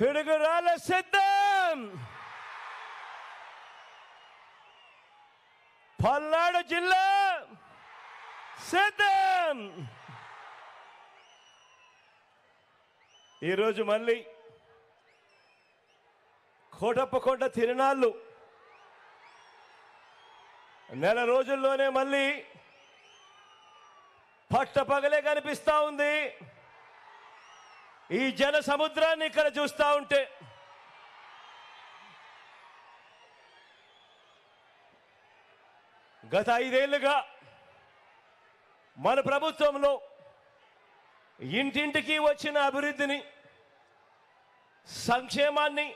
పిడుగురాల సిద్ధం. పల్నాడు జిల్లా సిద్ధం. ఈరోజు మళ్ళీ కోటప్పకొండ తిరునాళ్ళు. నెల రోజుల్లోనే మళ్ళీ పట్టపగలే కనిపిస్తూ ఉంది. ఈ జన సముద్రాన్ని ఇక్కడ చూస్తా ఉంటే గత ఐదేళ్ళుగా మన ప్రభుత్వంలో ఇంటింటికి వచ్చిన అభివృద్ధిని సంక్షేమాన్ని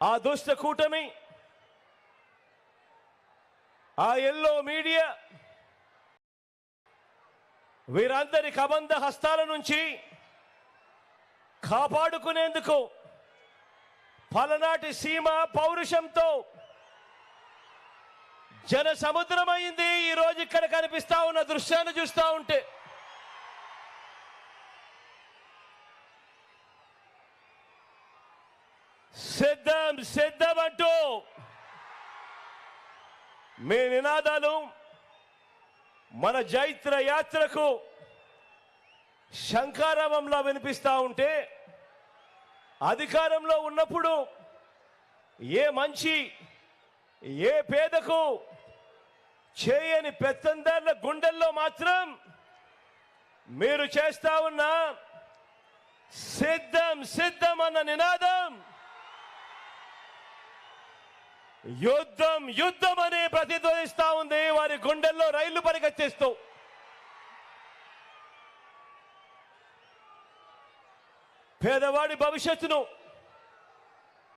ఆ దుష్ట కూటమి ఆ ఎల్లో మీడియా వీరందరి కబంధ హస్తాల నుంచి కాపాడుకునేందుకు పలనాటి సీమ పౌరుషంతో జన సముద్రమైంది ఈ రోజు ఇక్కడ కనిపిస్తా ఉన్న దృశ్యాన్ని చూస్తా ఉంటే సిద్ధం సిద్ధం అంటూ మీ నినాదాలు మన జైత్ర యాత్రకు శంకారవంలో వినిపిస్తా ఉంటే అధికారంలో ఉన్నప్పుడు ఏ మంచి ఏ పేదకు చేయని పెత్తందారుల గుండెల్లో మాత్రం మీరు చేస్తా ఉన్న సిద్ధం సిద్ధం అన్న నినాదం యుద్ధం యుద్ధం అని ప్రతిధ్వనిస్తా ఉంది వారి గుండెల్లో రైళ్ళు పరిగెత్తిస్తూ. పేదవాడి భవిష్యత్తును